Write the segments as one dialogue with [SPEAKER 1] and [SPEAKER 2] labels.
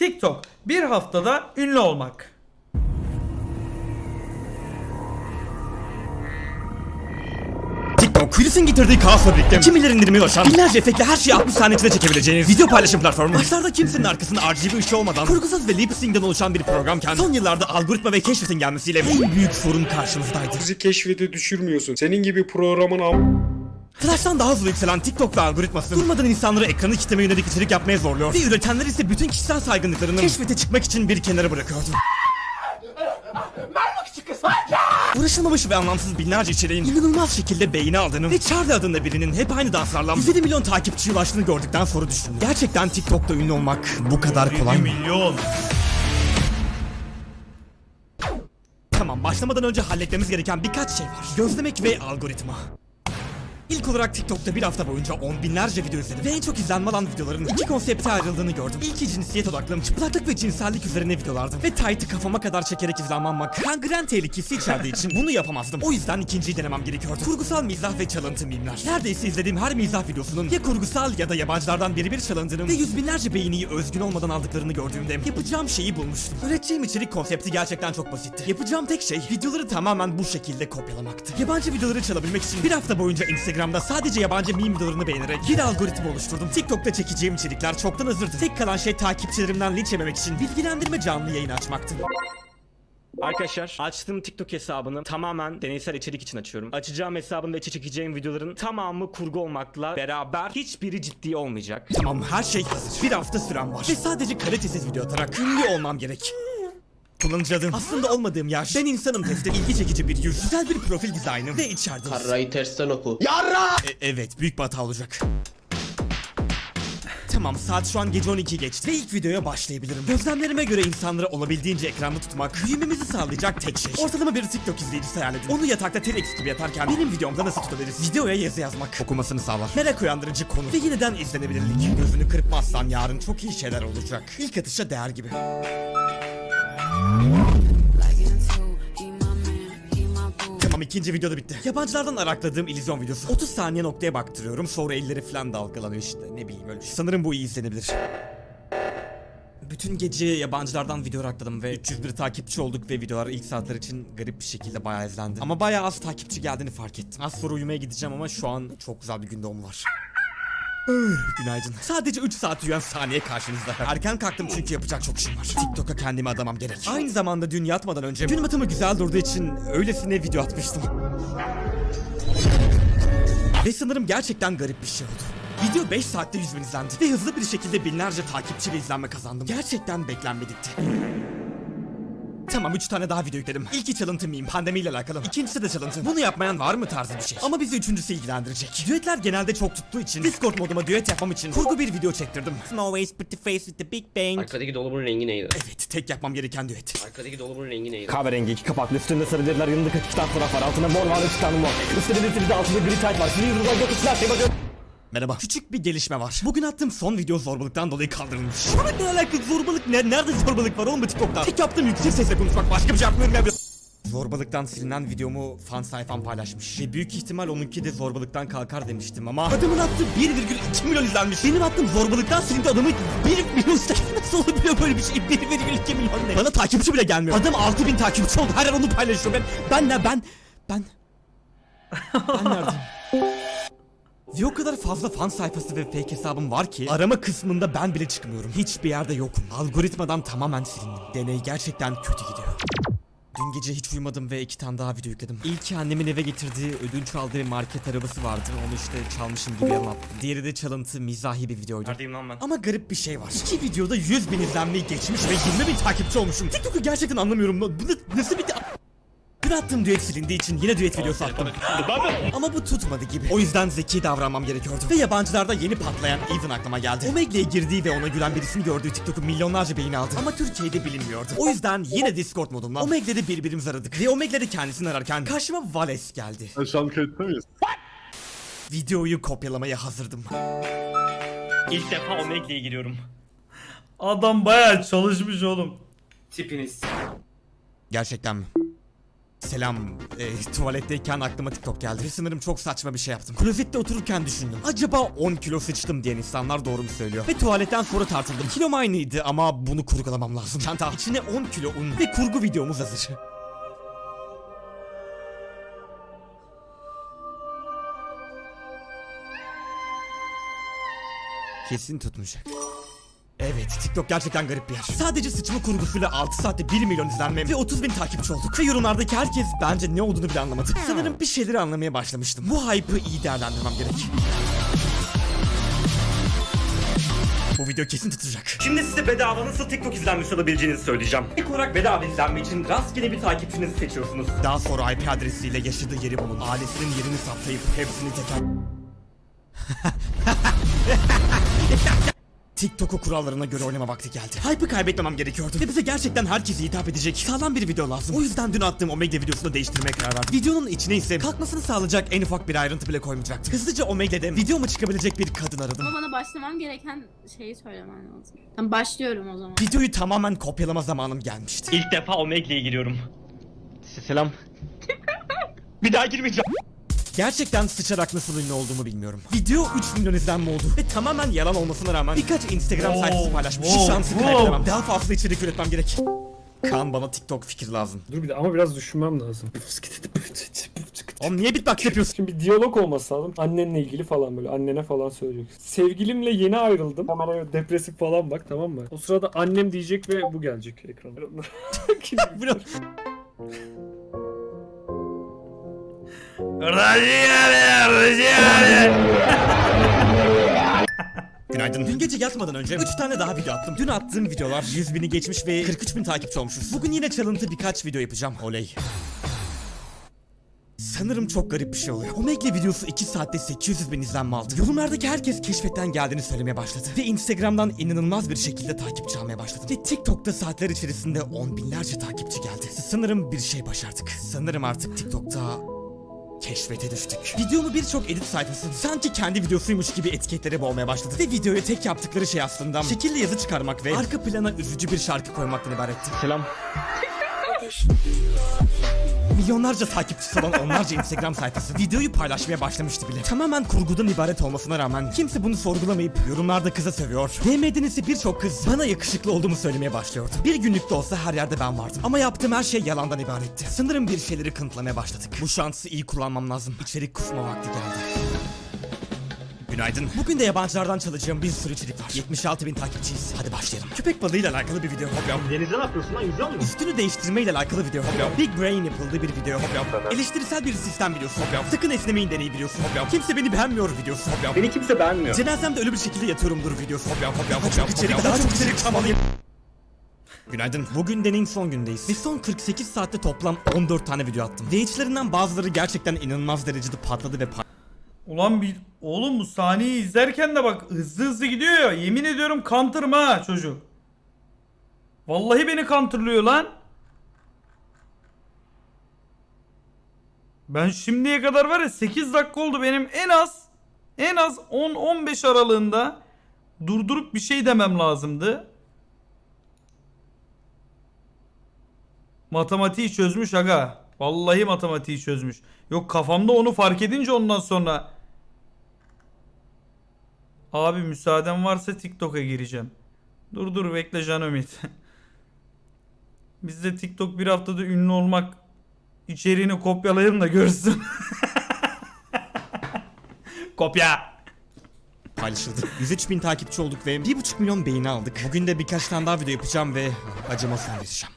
[SPEAKER 1] TikTok bir haftada ünlü olmak.
[SPEAKER 2] TikTok, virüsün getirdiği kaosla birlikte kimilerin indirime ulaşan, binlerce efektle her şeyi 60 saniye içinde çekebileceğiniz video paylaşım platformu. Başlarda kimsenin arkasında RGB ışığı olmadan, kurgusuz ve lip sync'den oluşan bir programken, son yıllarda algoritma ve keşfetin gelmesiyle en büyük sorun karşımızdaydı.
[SPEAKER 3] Bizi keşfete düşürmüyorsun. Senin gibi programın am...
[SPEAKER 2] Flash'tan daha hızlı yükselen TikTok ve algoritması durmadan insanları ekranı kitleme yönelik içerik yapmaya zorluyor. Ve üretenler ise bütün kişisel saygınlıklarını keşfete çıkmak için bir kenara bırakıyordu. Uğraşılmamış ve anlamsız binlerce içeriğin inanılmaz şekilde beğeni aldığını ve Charlie adında birinin hep aynı danslarla 107 milyon takipçiye ulaştığını gördükten sonra düşündüm. Gerçekten TikTok'ta ünlü olmak bu kadar kolay mı?
[SPEAKER 1] milyon.
[SPEAKER 2] Tamam başlamadan önce halletmemiz gereken birkaç şey var. Gözlemek ve algoritma. İlk olarak TikTok'ta bir hafta boyunca on binlerce video izledim ve en çok izlenme alan videoların iki konsepte ayrıldığını gördüm. İlki cinsiyet odaklı, çıplaklık ve cinsellik üzerine videolardı ve tight'ı kafama kadar çekerek izlenmemek kangren tehlikesi içerdiği için bunu yapamazdım. O yüzden ikinciyi denemem gerekiyordu. Kurgusal mizah ve çalıntı mimler. Neredeyse izlediğim her mizah videosunun ya kurgusal ya da yabancılardan biri bir çalındığını ve yüz binlerce beğeniyi özgün olmadan aldıklarını gördüğümde yapacağım şeyi bulmuştum. Üreteceğim içerik konsepti gerçekten çok basitti. Yapacağım tek şey videoları tamamen bu şekilde kopyalamaktı. Yabancı videoları çalabilmek için bir hafta boyunca Instagram'da sadece yabancı meme videolarını beğenerek bir algoritma oluşturdum. TikTok'ta çekeceğim içerikler çoktan hazırdı. Tek kalan şey takipçilerimden linç yememek için bilgilendirme canlı yayın açmaktı.
[SPEAKER 4] Arkadaşlar açtığım TikTok hesabını tamamen deneysel içerik için açıyorum. Açacağım hesabın ve çekeceğim videoların tamamı kurgu olmakla beraber hiçbiri ciddi olmayacak.
[SPEAKER 2] Tamam her şey hazır. Bir hafta sürem var. Ve sadece kalitesiz video atarak ünlü olmam gerek. Kullanıcı adım. Aslında olmadığım yer. Ben insanım testi. ilgi çekici bir yüz. Güzel bir profil dizaynı. Ve içerideyiz.
[SPEAKER 5] Karrayı tersten oku.
[SPEAKER 2] E- evet büyük bir hata olacak. Tamam saat şu an gece 12 geçti ve ilk videoya başlayabilirim. Gözlemlerime göre insanları olabildiğince ekranda tutmak büyümemizi sağlayacak tek şey. Ortalama bir TikTok izleyicisi hayal edin. Onu yatakta T-Rex gibi yatarken benim videomda nasıl tutabiliriz? Videoya yazı yazmak. Okumasını sağlar. Merak uyandırıcı konu ve yeniden izlenebilirlik. Gözünü kırpmazsan yarın çok iyi şeyler olacak. İlk atışa değer gibi. Tamam ikinci videoda bitti. Yabancılardan arakladığım illüzyon videosu. 30 saniye noktaya baktırıyorum sonra elleri falan dalgalanıyor işte ne bileyim öyle şey. Sanırım bu iyi izlenebilir. Bütün gece yabancılardan video arakladım ve 301 takipçi olduk ve videolar ilk saatler için garip bir şekilde bayağı izlendi. Ama bayağı az takipçi geldiğini fark ettim. Az sonra uyumaya gideceğim ama şu an çok güzel bir gün doğumu var. Günaydın. Sadece 3 saat uyuyan saniye karşınızda. Erken kalktım çünkü yapacak çok işim var. TikTok'a kendimi adamam gerek. Aynı zamanda dün yatmadan önce gün batımı güzel durduğu için öylesine video atmıştım. Ve sanırım gerçekten garip bir şey oldu. Video 5 saatte 100 bin izlendi ve hızlı bir şekilde binlerce takipçi ve izlenme kazandım. Gerçekten beklenmedikti. Tamam 3 tane daha video yükledim. İlki çalıntı miyim pandemiyle alakalı. İkincisi de çalıntı. Bunu yapmayan var mı tarzı bir şey. Ama bizi üçüncüsü ilgilendirecek. Düetler genelde çok tuttuğu için Discord moduma düet yapmam için kurgu bir video çektirdim. Waist pretty face with the big bang.
[SPEAKER 5] Arkadaki dolabın rengi neydi?
[SPEAKER 2] Evet tek yapmam gereken düet.
[SPEAKER 5] Arkadaki dolabın rengi neydi?
[SPEAKER 4] Kahverengi iki kapaklı üstünde sarı deriler yanında 42 tane fotoğraf var altında mor var üç tane mor. Üstünde bir de altında gri tayt var. Sizin yüzünüzden yok içler şey bakıyorum.
[SPEAKER 2] Merhaba. Küçük bir gelişme var. Bugün attığım son video zorbalıktan dolayı kaldırılmış. Ama ne alakalı zorbalık ne? Nerede zorbalık var oğlum bu TikTok'ta? Tek yaptığım yüksek sesle konuşmak başka bir şey yapmıyorum ya. Zorbalıktan silinen videomu fan sayfam paylaşmış. Ve büyük ihtimal onunki de zorbalıktan kalkar demiştim ama adamın attığı 1,2 milyon izlenmiş. Benim attığım zorbalıktan silindi adamın 1 milyon izlenmiş. Nasıl olabiliyor böyle bir şey? 1,2 milyon ne? Bana takipçi bile gelmiyor. Adam 6000 takipçi oldu. Her an onu paylaşıyor. Ben ben ne ben ben ben neredeyim? Ve o kadar fazla fan sayfası ve fake hesabım var ki arama kısmında ben bile çıkmıyorum. Hiçbir yerde yokum. Algoritmadan tamamen silindim. Deney gerçekten kötü gidiyor. Dün gece hiç uyumadım ve iki tane daha video yükledim. İlki annemin eve getirdiği ödünç aldığı market arabası vardı. Onu işte çalmışım gibi anlattım. Diğeri de çalıntı mizahi bir videoydu.
[SPEAKER 4] Neredeyim lan ben?
[SPEAKER 2] Ama garip bir şey var. İki videoda 100 bin izlenmeyi geçmiş ve 20 bin takipçi olmuşum. TikTok'u gerçekten anlamıyorum. Bu nasıl bir... Dün attığım düet silindiği için yine düet videosu attım. Ama bu tutmadı gibi. O yüzden zeki davranmam gerekiyordu. Ve yabancılarda yeni patlayan Ethan aklıma geldi. Omegle'ye girdiği ve ona gülen birisini gördüğü TikTok'u milyonlarca beğeni aldı. Ama Türkiye'de bilinmiyordu. O yüzden yine Discord modumla Omegle'de birbirimizi aradık. Ve Omegle'de kendisini ararken karşıma Vales geldi.
[SPEAKER 6] Şu an kayıtta mıyız?
[SPEAKER 2] Videoyu kopyalamaya hazırdım.
[SPEAKER 4] İlk defa Omegle'ye giriyorum.
[SPEAKER 1] Adam bayağı çalışmış oğlum.
[SPEAKER 5] Tipiniz.
[SPEAKER 2] Gerçekten mi? Selam. Ee, tuvaletteyken aklıma TikTok geldi. Ve sanırım çok saçma bir şey yaptım. Klozette otururken düşündüm. Acaba 10 kilo sıçtım diyen insanlar doğru mu söylüyor? Ve tuvaletten sonra tartıldım. Kilom aynıydı ama bunu kurgulamam lazım. Çanta içine 10 kilo un ve kurgu videomuz hazır. Kesin tutmayacak. Evet, TikTok gerçekten garip bir yer. Sadece sıçma kurgusuyla 6 saatte 1 milyon izlenme ve 30 bin takipçi olduk. Ve yorumlardaki herkes bence ne olduğunu bile anlamadı. Sanırım bir şeyleri anlamaya başlamıştım. Bu hype'ı iyi değerlendirmem gerek. Bu video kesin tutacak.
[SPEAKER 4] Şimdi size bedava nasıl TikTok izlenmiş olabileceğinizi söyleyeceğim. İlk olarak bedava izlenme için rastgele bir takipçinizi seçiyorsunuz.
[SPEAKER 2] Daha sonra IP adresiyle yaşadığı yeri bulun. Ailesinin yerini saptayıp hepsini teker... TikTok'u kurallarına göre oynama vakti geldi. Hype'ı kaybetmemem gerekiyordu. Ve bize gerçekten herkese hitap edecek sağlam bir video lazım. O yüzden dün attığım Omega videosunu değiştirmeye karar verdim. Videonun içine ise kalkmasını sağlayacak en ufak bir ayrıntı bile koymayacaktım. Hızlıca Omega'de videoma çıkabilecek bir kadın aradım.
[SPEAKER 6] Ama bana başlamam gereken şeyi söylemen lazım. Tamam başlıyorum o zaman.
[SPEAKER 2] Videoyu tamamen kopyalama zamanım gelmişti.
[SPEAKER 4] İlk defa Omegle'ye giriyorum. Selam. bir daha girmeyeceğim.
[SPEAKER 2] Gerçekten sıçarak nasıl ünlü olduğumu bilmiyorum. Video 3 milyon izlenme oldu ve tamamen yalan olmasına rağmen birkaç Instagram
[SPEAKER 1] Wow,
[SPEAKER 2] sayfası paylaşmış. Şu
[SPEAKER 1] wow,
[SPEAKER 2] şansı
[SPEAKER 1] wow.
[SPEAKER 2] kaybedemem. Daha fazla içerik üretmem gerek. Kaan bana TikTok fikir lazım.
[SPEAKER 3] Dur bir de ama biraz düşünmem lazım.
[SPEAKER 2] Oğlum niye beatbox yapıyorsun?
[SPEAKER 3] Şimdi bir diyalog olması lazım. Annenle ilgili falan böyle. Annene falan söyleyeceksin. Sevgilimle yeni ayrıldım. Kameraya depresif falan bak tamam mı? O sırada annem diyecek ve bu gelecek ekrana.
[SPEAKER 2] Bro. Günaydın. Dün gece yatmadan önce 3 tane daha video attım. Dün attığım videolar 100 bini geçmiş ve 43 bin takipçi olmuşuz. Bugün yine çalıntı birkaç video yapacağım. Oley. Sanırım çok garip bir şey oluyor. Omegle videosu 2 saatte 800 bin izlenme aldı. Yorumlardaki herkes keşfetten geldiğini söylemeye başladı. Ve Instagram'dan inanılmaz bir şekilde takipçi almaya başladım. Ve TikTok'ta saatler içerisinde on binlerce takipçi geldi. Sanırım bir şey başardık. Sanırım artık TikTok'ta keşfete düştük. Videomu birçok edit sayfası sanki kendi videosuymuş gibi etiketlere boğmaya başladı. Ve videoya tek yaptıkları şey aslında şekilli yazı çıkarmak ve arka plana üzücü bir şarkı koymaktan ibaretti.
[SPEAKER 4] Selam.
[SPEAKER 2] Milyonlarca takipçisi olan onlarca Instagram sayfası videoyu paylaşmaya başlamıştı bile. Tamamen kurgudan ibaret olmasına rağmen kimse bunu sorgulamayıp yorumlarda kıza sövüyor. DM'den ise birçok kız bana yakışıklı olduğumu söylemeye başlıyordu. Bir günlük de olsa her yerde ben vardım. Ama yaptığım her şey yalandan ibaretti. Sanırım bir şeyleri kanıtlamaya başladık. Bu şansı iyi kullanmam lazım. İçerik kusma vakti geldi. Günaydın. Bugün de yabancılardan çalacağım bir sürü içerik var. 76 bin takipçiyiz. Hadi başlayalım. Köpek balığıyla alakalı bir video. Hop yap.
[SPEAKER 4] Denizde ne yapıyorsun lan? Yüzüyor musun?
[SPEAKER 2] Üstünü değiştirmeyle alakalı video hop yap. Big Brain yapıldığı bir video hop yap. Eleştirisel bir sistem videosu hop yap. Sakın esnemeyin deneyi videosu hop yap. Kimse beni beğenmiyor videosu hop yap.
[SPEAKER 4] Beni kimse beğenmiyor.
[SPEAKER 2] Cenazemde ölü bir şekilde yatıyorumdur videosu hop yap hop yap. Daha çok içerik, daha çok içerik çabalıyım. Günaydın. Bugün deneyin son gündeyiz. Ve son 48 saatte toplam 14 tane video attım. Ve içlerinden bazıları gerçekten inanılmaz derecede patladı ve pay-
[SPEAKER 1] Ulan bir oğlum bu sahneyi izlerken de bak hızlı hızlı gidiyor ya. Yemin ediyorum counter'ım ha çocuk. Vallahi beni counter'lıyor lan. Ben şimdiye kadar var ya 8 dakika oldu benim en az en az 10-15 aralığında durdurup bir şey demem lazımdı. Matematiği çözmüş aga. Vallahi matematiği çözmüş. Yok kafamda onu fark edince ondan sonra Abi müsaaden varsa TikTok'a gireceğim. Dur dur bekle Can Ümit. Biz de TikTok bir haftada ünlü olmak içeriğini kopyalayalım da görsün. Kopya.
[SPEAKER 2] paylaşıldı. 103 bin takipçi olduk ve 1,5 milyon beğeni aldık. Bugün de birkaç tane daha video yapacağım ve acıma son vereceğim.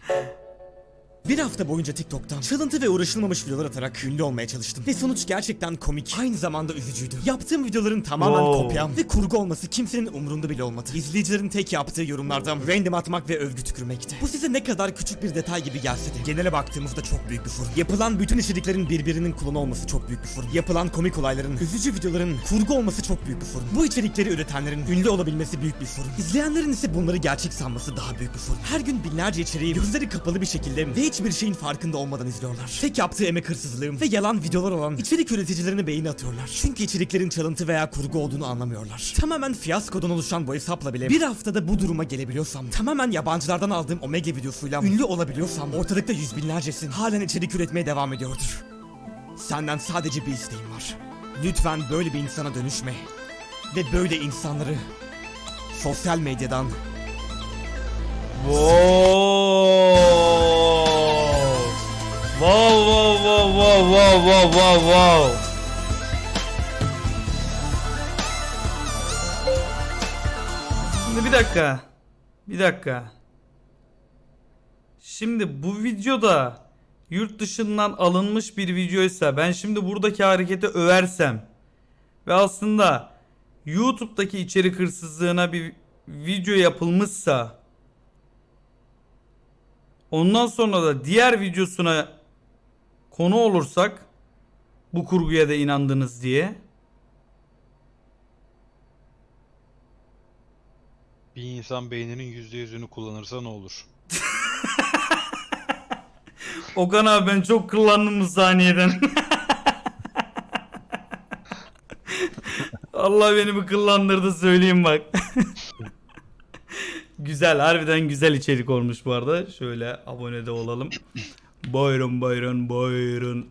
[SPEAKER 2] Bir hafta boyunca TikTok'tan çalıntı ve uğraşılmamış videolar atarak ünlü olmaya çalıştım. Ve sonuç gerçekten komik. Aynı zamanda üzücüydü. Yaptığım videoların tamamen
[SPEAKER 1] Wow.
[SPEAKER 2] kopya ve kurgu olması kimsenin umurunda bile olmadı. İzleyicilerin tek yaptığı yorumlardan random atmak ve övgü tükürmekti. Bu size ne kadar küçük bir detay gibi gelse de genele baktığımızda çok büyük bir sorun. Yapılan bütün içeriklerin birbirinin klonu olması çok büyük bir sorun. Yapılan komik olayların, üzücü videoların kurgu olması çok büyük bir sorun. Bu içerikleri üretenlerin ünlü olabilmesi büyük bir sorun. İzleyenlerin ise bunları gerçek sanması daha büyük bir sorun. Her gün binlerce içeriği gözleri kapalı bir şekilde ve hiçbir şeyin farkında olmadan izliyorlar. Tek yaptığı emek hırsızlığım ve yalan videolar olan içerik üreticilerine beyin atıyorlar. Çünkü içeriklerin çalıntı veya kurgu olduğunu anlamıyorlar. Tamamen fiyaskodan oluşan bu hesapla bile bir haftada bu duruma gelebiliyorsam, tamamen yabancılardan aldığım Omega videosuyla ünlü olabiliyorsam ortalıkta yüz binlercesin halen içerik üretmeye devam ediyordur. Senden sadece bir isteğim var. Lütfen böyle bir insana dönüşme. Ve böyle insanları sosyal medyadan
[SPEAKER 1] Wow. Wow wow wow wow wow wow wow wow. Şimdi bir dakika. Bir dakika. Şimdi bu videoda yurt dışından alınmış bir videoysa ben şimdi buradaki hareketi översem ve aslında YouTube'daki içerik hırsızlığına bir video yapılmışsa ondan sonra da diğer videosuna konu olursak bu kurguya da inandınız diye
[SPEAKER 7] Bir insan beyninin %100'ünü kullanırsa ne olur?
[SPEAKER 1] Okan abi ben çok kullandım bu saniyeden. Allah beni bir kıllandırdı söyleyeyim bak. güzel harbiden güzel içerik olmuş bu arada. Şöyle abone de olalım. Buyurun buyurun buyurun.